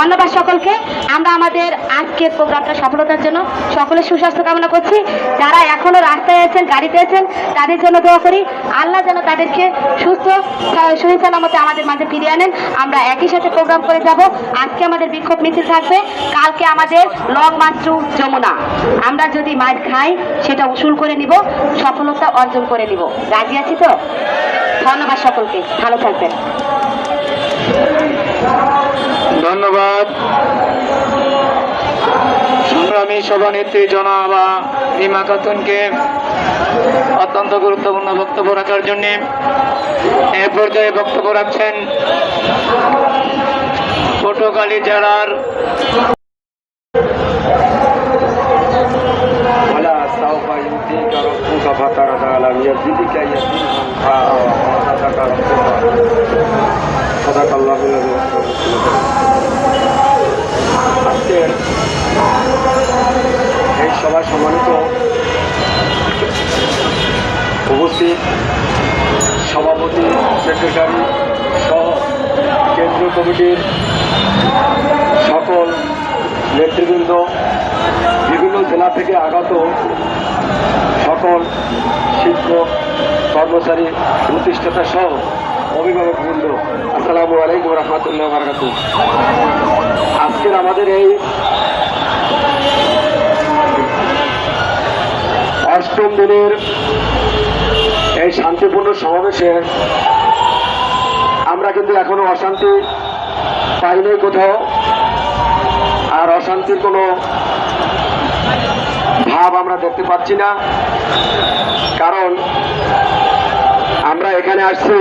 ধন্যবাদ সকলকে। আমরা আমাদের আজকের প্রোগ্রামটা সফলতার জন্য সকলের সুস্বাস্থ্য কামনা করছি। যারা এখনও রাস্তায় আছেন, গাড়িতে আছেন, তাদের জন্য দোয়া করি। আল্লাহ যেন তাদেরকে সুস্থ সালামতে আমাদের মাঝে ফিরিয়ে আনেন। আমরা একই সাথে প্রোগ্রাম করে যাব। আজকে আমাদের বিক্ষোভ মিছিল থাকবে। কালকে আমাদের লং মাত্রু যমুনা। আমরা যদি মাছ খাই, সেটা উসুল করে নিব, সফলতা অর্জন করে নিব। রাজি আছি তো? ধন্যবাদ সকলকে। ভালো থাকবেন। ধন্যবাদ সংগ্রামী সভানেত্রী জনাবা রিমা খাতুনকে অত্যন্ত গুরুত্বপূর্ণ বক্তব্য রাখার জন্য এ পর্যায়ে বক্তব্য রাখছেন পটুয়াখালী জেলার ولا سوف يؤتيك সম্মানিত উপস্থিত সভাপতি, সেক্রেটারি সহ কেন্দ্রীয় কমিটির সকল নেতৃবৃন্দ, বিভিন্ন জেলা থেকে আগত সকল শিক্ষক কর্মচারী, প্রতিষ্ঠাতা সহ অভিভাবক বৃন্দ, আসসালামু আলাইকুম রহমতুল্লাহ বারকাত আজকের আমাদের এই অষ্টম দিনের এই শান্তিপূর্ণ সমাবেশে আমরা কিন্তু এখনও অশান্তি পাইনি কোথাও, আর অশান্তির কোনো ভাব আমরা দেখতে পাচ্ছি না। কারণ আমরা এখানে আসছি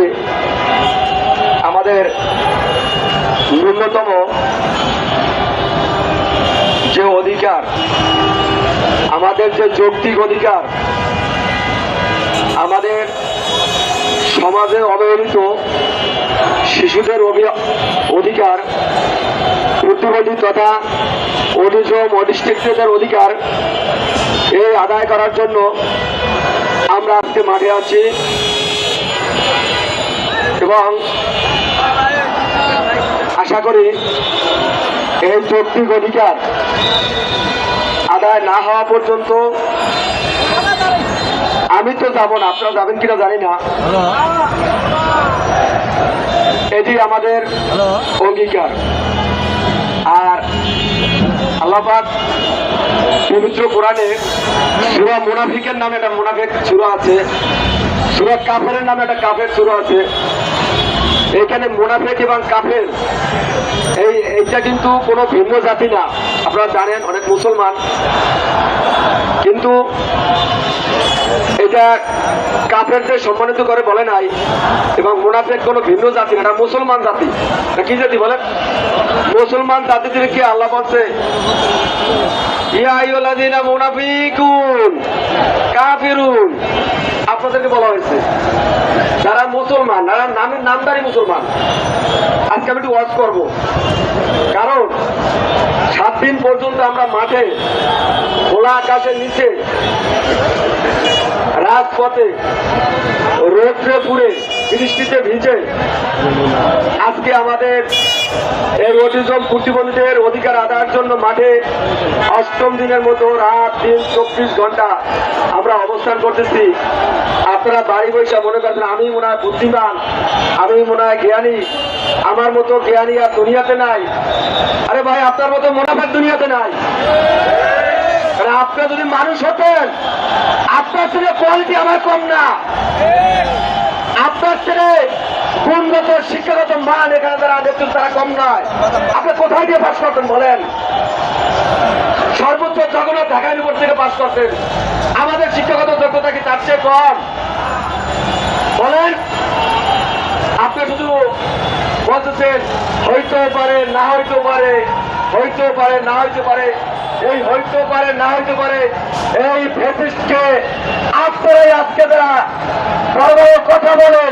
আমাদের ন্যূনতম যে অধিকার আমাদের যে যৌক্তিক অধিকার, আমাদের সমাজে অবহেলিত শিশুদের অধিকার প্রতিবন্ধী তথা অটিজম অডিস্ট্রিক্টের অধিকার, এই আদায় করার জন্য আমরা আজকে মাঠে আছি। এবং আশা করি এই যৌক্তিক অধিকার আদায় না হওয়া পর্যন্ত আমি তো যাব না। আপনারা যাবেন কিনা জানি না। এটি আমাদের অঙ্গীকার। আর আল্লাপাক পবিত্র কোরআনে সুরা মুনাফিকের নামে একটা মুনাফিক সুরা আছে। সুরা কাফের নামে একটা কাফের সুরা আছে। এখানে মুনাফিক এবং কাফের। এই, এইটা কিন্তু কোনো ভিন্ন জাতি না। আপনারা জানেন, অনেক মুসলমান। কিন্তু এটা কাফেরদের সম্মানিত করে বলে নাই এবং মুনাফেক কোনো ভিন্ন জাতি না, এটা মুসলমান জাতি। এটা কি জাতি বলেন? মুসলমান জাতিদেরকে আল্লাহ বলছে? ইয়া মুনাফিকুন, কাফিরুন। আপনাদেরকে বলা হয়েছে, যারা মুসলমান, যারা নামের নামদারি মুসলমান, আজকে আমি একটু ওয়াজ করব। কারণ সাত দিন পর্যন্ত আমরা মাঠে, খোলা আকাশের নিচে, রাজপথে, রোদ্রে পুড়ে বৃষ্টিতে ভিজে, আজকে আমাদের এই অটিজম প্রতিবন্ধীদের অধিকার আদায়ের জন্য মাঠে অষ্টম দিনের মতো রাত, দিন, চব্বিশ ঘণ্টা আমরা অবস্থান করতেছি। আপনারা বাড়ি বৈশা মনে করছেন আমি মনে হয় বুদ্ধিমান, আমি মনে হয় জ্ঞানী, আমার মতো জ্ঞানী আর দুনিয়াতে নাই। আরে ভাই, আপনার মতো মুনাফের দুনিয়াতে নাই। আরে আপনি যদি মানুষ হতেন, আপনার থেকে কোয়ালিটি আমার কম না। আপনার ছেলে গুণগত শিক্ষাগত মান এখানে যারা দেখছেন তারা কম নয়। আপনি কোথায় দিয়ে পাস করতেন বলেন? সর্বোচ্চ জগন্নাথ ঢাকা ইউনিভার্সিটি পাস করতেন আমাদের শিক্ষাগত যোগ্যতা কি তার চেয়ে কম? বলেন। আপনি শুধু বলতেছেন, হইতেও পারে, না হইতেও পারে হইতেও পারে, না হইতে পারে, এই হইতেও পারে, না হইতে পারে, এই আপনারাই আজকে বড় বড় কথা বলেন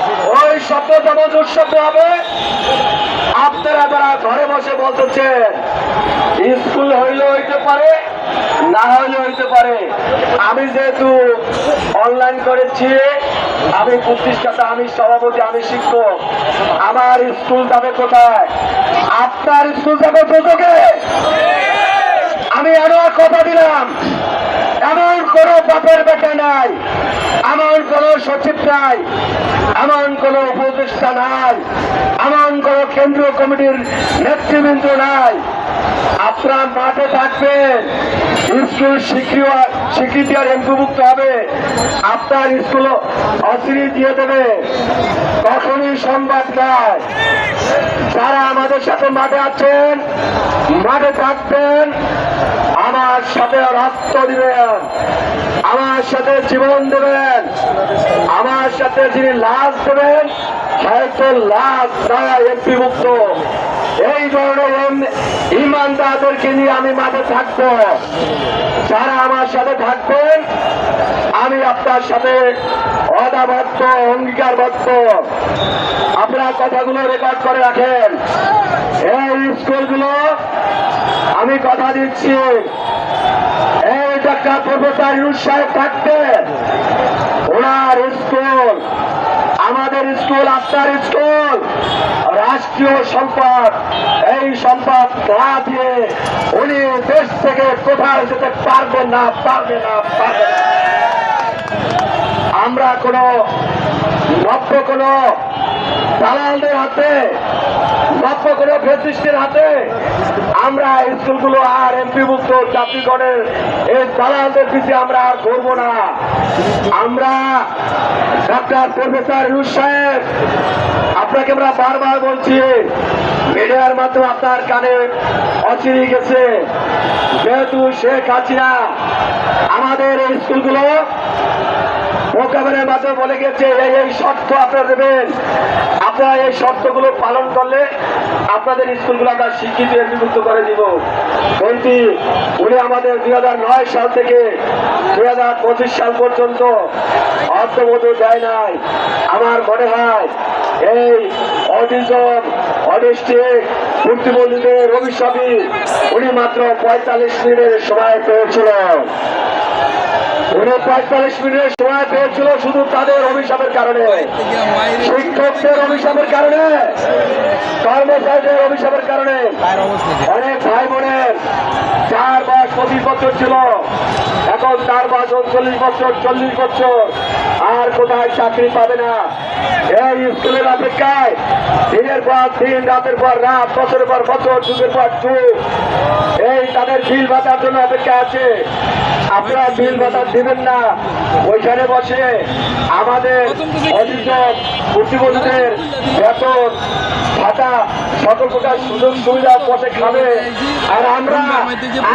ওই স্বপ্ন যেমন দুঃস্বপ্ন হবে, আপনারা যারা ঘরে বসে বলতেছেন, স্কুল হইলে হইতে পারে, না হইলে হইতে পারে, আমি যেহেতু অনলাইন করেছি, আমি প্রতিষ্ঠাতা, আমি সভাপতি, আমি শিক্ষক, আমার স্কুল যাবে কোথায়? আপনার স্কুল যাবে কোথাকে আমি আরও কথা দিলাম, এমন কোন বাপের বেটা নাই। সচিব নাই এমন কোন উপদেষ্টা নাই। এমন কোন কেন্দ্রীয় কমিটির নেতৃবৃন্দ নাই। আপনারা মাঠে থাকবেন স্কুল স্বীকৃতি আর এমপিভুক্ত হবে। আপনার স্কুল অচিরি দিয়ে দেবে। কখনই সংবাদ নয় যারা আমাদের সাথে মাঠে আছেন, মাঠে থাকবেন, আমার সাথে রক্ত দিবেন, আমার সাথে জীবন দেবেন, আমার সাথে যিনি লাশ দেবেন, হয়তো লাশ দ্বারা এমপি মুক্ত এই ধরনের ইমানদারদেরকে নিয়ে আমি মাঠে থাকব। যারা আমার সাথে থাকবেন, আমি আপনার সাথে অদাবদ্ধ, অঙ্গীকারবদ্ধ। আপনার কথাগুলো রেকর্ড করে রাখেন। এই স্কুলগুলো, আমি কথা দিচ্ছি। এই ডাক্তার প্রফেসর ইউনুস সাহেব থাকতে ওনার স্কুল, আমাদের স্কুল, আপনার স্কুল। রাষ্ট্রীয় সম্পদ। এই সম্পদ না দিয়ে উনি দেশ থেকে কোথায় যেতে পারবে না পারবে না, পারবে আমরা কোন নব্য কোন দালালদের হাতে নব্য কোন ফেসিস্টের হাতে আমরা স্কুলগুলো আর এমপিভুক্ত জাতিগণের এই দালালদের পিছিয়ে আমরা আর করব না। আমরা ডাক্তার প্রফেসর ইউস সাহেব, আপনাকে আমরা বারবার বলছি, মিডিয়ার মাধ্যমে আপনার কানে অচিরি গেছে। যেহেতু শেখ হাসিনা আমাদের এই স্কুলগুলো মোকাবেলার মাধ্যমে বলে গেছে, এই এই শর্ত আপনারা দেবেন। আপনারা এই শর্তগুলো পালন করলে আপনাদের স্কুলগুলো আমরা স্বীকৃতি বিমুক্ত করে দিব। কিন্তু উনি আমাদের দুই সাল থেকে দুই সাল পর্যন্ত অর্থবোধ দেয় নাই। আমার মনে হয় এই অটিজম অটিস্টিক প্রতিবন্ধীদের অভিশাপী উনি মাত্র পঁয়তাল্লিশ মিনিটের সময় পেয়েছিল উনি পঁয়তাল্লিশ মিনিটের সময় পেয়েছিল শুধু তাদের অভিশাপের কারণে। শিক্ষকদের অভিশাপের কারণে, কর্মচারীদের অভিশাপের কারণে। অনেক ভাই বোনের চার মাস পঁচিশ বছর ছিল। এখন চার মাস উনচল্লিশ বছর, চল্লিশ বছর। আর কোথায় চাকরি পাবে না? এই স্কুলের অপেক্ষায় দিনের পর দিন, রাতের পর রাত, বছরের পর বছর, যুগের পর যুগ। এই তাদের বিল ভাতার জন্য অপেক্ষা আছে। আপনারা বিল ভাতা দিবেন না। ওইখানে বসে আমাদের অভিযোগ প্রতিবন্ধীদের বেতন ভাতা সকল প্রকার সুযোগ সুবিধা বসে খাবে। আর আমরা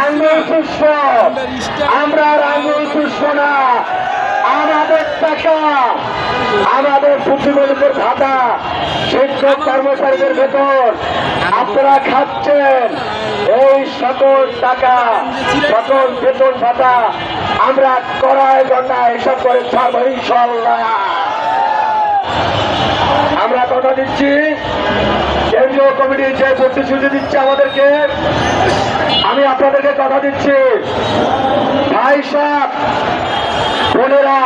আঙ্গুল পুষ্প আমরা আর আঙ্গুল পুষ্প না। আমাদের টাকা আমাদের প্রতিবন্ধীদের ভাতা শিক্ষক কর্মচারীদের বেতন। আপনারা খাচ্ছেন। এই সকল টাকা, সকল বেতন ভাতা আমরা করায় গন্ডা এসব করে ছাড়বো আমরা কথা দিচ্ছি, কেন্দ্রীয় কমিটি যে প্রতিশ্রুতি দিচ্ছে আমাদেরকে, আমি আপনাদেরকে কথা দিচ্ছি। ভাই সাহেব, বোনেরা,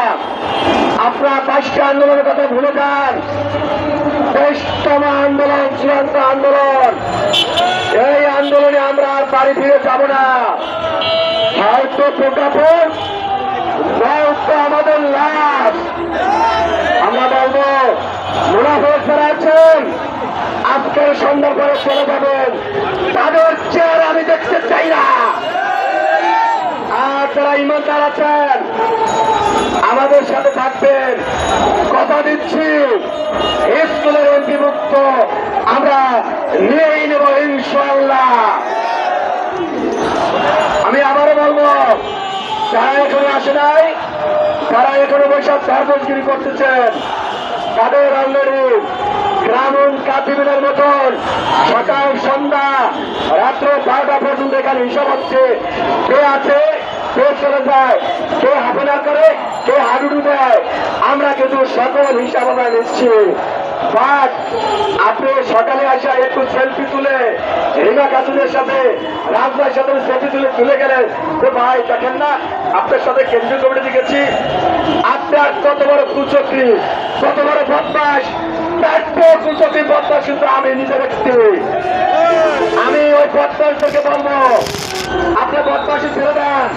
আপনারা বাইশটা আন্দোলনের কথা ভুলে যান। আন্দোলন, চূড়ান্ত আন্দোলন। এই বাড়ি ফিরে যাব না। হয়তো প্রজ্ঞাপন নয়তো আমাদের লাভ আমরা বলব, মুনাফের যারা আছেন, আজকের সন্ধ্যা পরে চলে যাবেন। তাদের চেয়ার আমি দেখতে চাই না। আর যারা ইমানদার আছেন, আমাদের সাথে থাকবেন। কথা দিচ্ছি স্কুলের অন্তর্ভুক্ত আমরা নিয়েই নেব ইনশাল্লাহ আমি আবারও বলব, যারা এখানে আসে নাই, তারা এখানে বৈশাখ চারবজগিরি করতেছেন। তাদের অলরেডি ব্রাহ্মণ কাতিবিনের মতন সকাল, সন্ধ্যা, রাত্র বারোটা পর্যন্ত এখানে হিসাব হচ্ছে। কে আছে, কে চলে যায় কে হাফেনা করে, কে হাডুডু দেয়, আমরা কিন্তু সকল হিসাব আমরা নিচ্ছি। বাট, আপনি সকালে আসা একটু সেলফি তুলে রিমা কাসুদের সাথে রাজভাই সাথে সেটি তুলে তুলে গেলেন। তো ভাই, দেখেন না, আপনার সাথে কেন্দ্রীয় কমিটি গেছি আপনার কত বড় কুচক্রি, কত বড় বদমাস কুচক্রি বদমাস কিন্তু আমি নিজে ব্যক্তি আমি ওই বদমাসদেরকে বলব আপনার বদমাসি ছেড়ে দেন।